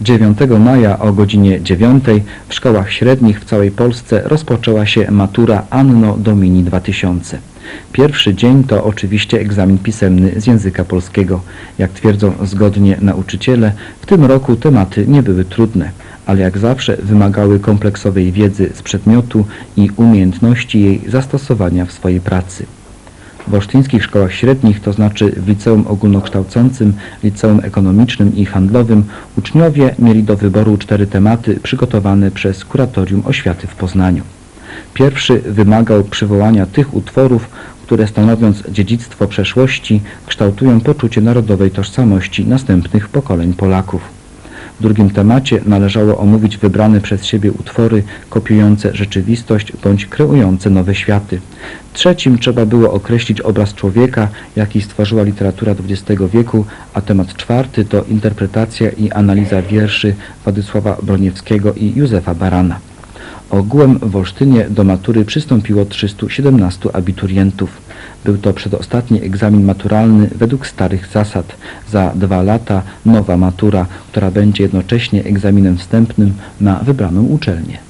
9 maja o godzinie 9 w szkołach średnich w całej Polsce rozpoczęła się matura Anno Domini 2000. Pierwszy dzień to oczywiście egzamin pisemny z języka polskiego. Jak twierdzą zgodnie nauczyciele, w tym roku tematy nie były trudne, ale jak zawsze wymagały kompleksowej wiedzy z przedmiotu i umiejętności jej zastosowania w swojej pracy. W olsztyńskich szkołach średnich, to znaczy w liceum ogólnokształcącym, liceum ekonomicznym i handlowym, uczniowie mieli do wyboru cztery tematy przygotowane przez Kuratorium Oświaty w Poznaniu. Pierwszy wymagał przywołania tych utworów, które stanowiąc dziedzictwo przeszłości, kształtują poczucie narodowej tożsamości następnych pokoleń Polaków. W drugim temacie należało omówić wybrane przez siebie utwory kopiujące rzeczywistość bądź kreujące nowe światy. Trzecim trzeba było określić obraz człowieka, jaki stworzyła literatura XX wieku, a temat czwarty to interpretacja i analiza wierszy Władysława Broniewskiego i Józefa Barana. Ogółem w Olsztynie do matury przystąpiło 317 abiturientów. Był to przedostatni egzamin maturalny według starych zasad. Za dwa lata nowa matura, która będzie jednocześnie egzaminem wstępnym na wybraną uczelnię.